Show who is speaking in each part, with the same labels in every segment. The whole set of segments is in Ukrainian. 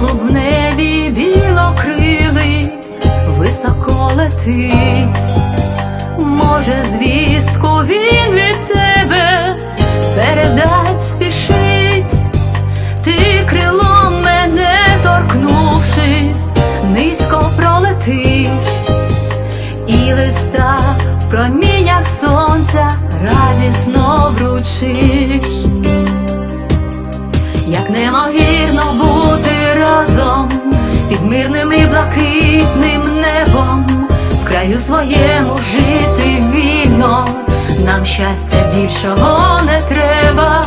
Speaker 1: Голуб в небі білокрилий, високо летить, може, звістку він від тебе передать спішить, ти крилом мене торкнувшись, низько пролетиш, і листа проміння сонця радісно вручить. Під мирним і блакитним небом, в краю своєму жити вільно, нам щастя більшого не треба,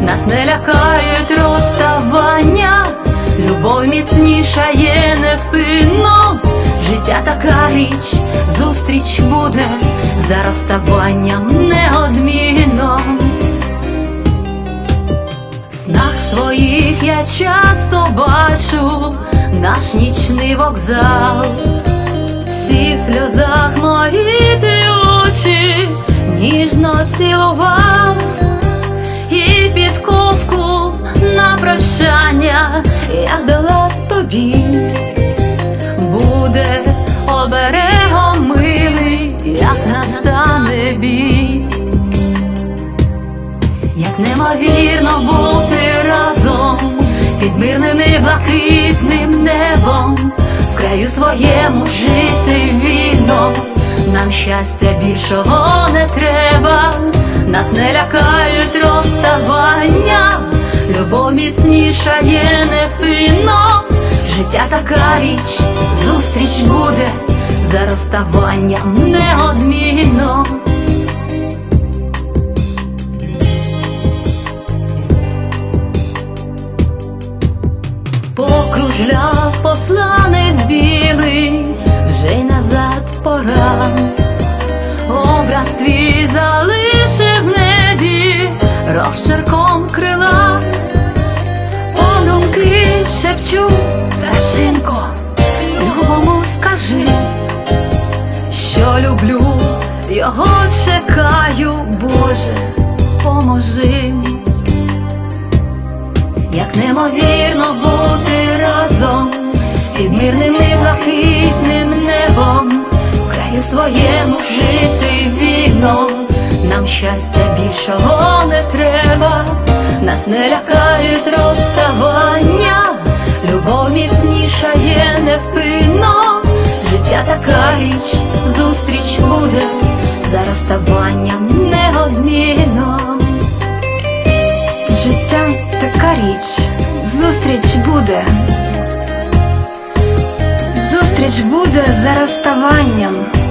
Speaker 1: нас не лякають розставання, любов міцніша є невпинно, життя така річ, зустріч буде за розставанням неодмінно. В снах своїх я часто бачу вокзал, всі в сльозах мої ти очі ніжно цілував, і підковку на прощання я дала тобі, буде оберегом милий, як настане бій. Як неймовірно бути разом під мирним краю своєму жити вільно, нам щастя більшого не треба, нас не лякають розставання, любов міцніша є невпинно, життя така річ, зустріч буде. За розставанням неодмінно. Покружляв посланець білий, вже й назад пора. Образ твій залишив в небі розчерком крила. Подумки шепчу, Пташинко, любому скажи, що люблю, його чекаю, Боже, поможи. Як неймовірно бути разом під мирним і блакитним небом, в краю своєму жити вільно, нам щастя більшого не треба, нас не лякають розставання, любов міцніша є невпинно, життя така річ, зустріч буде за розставанням
Speaker 2: Зустріч буде за розставанням.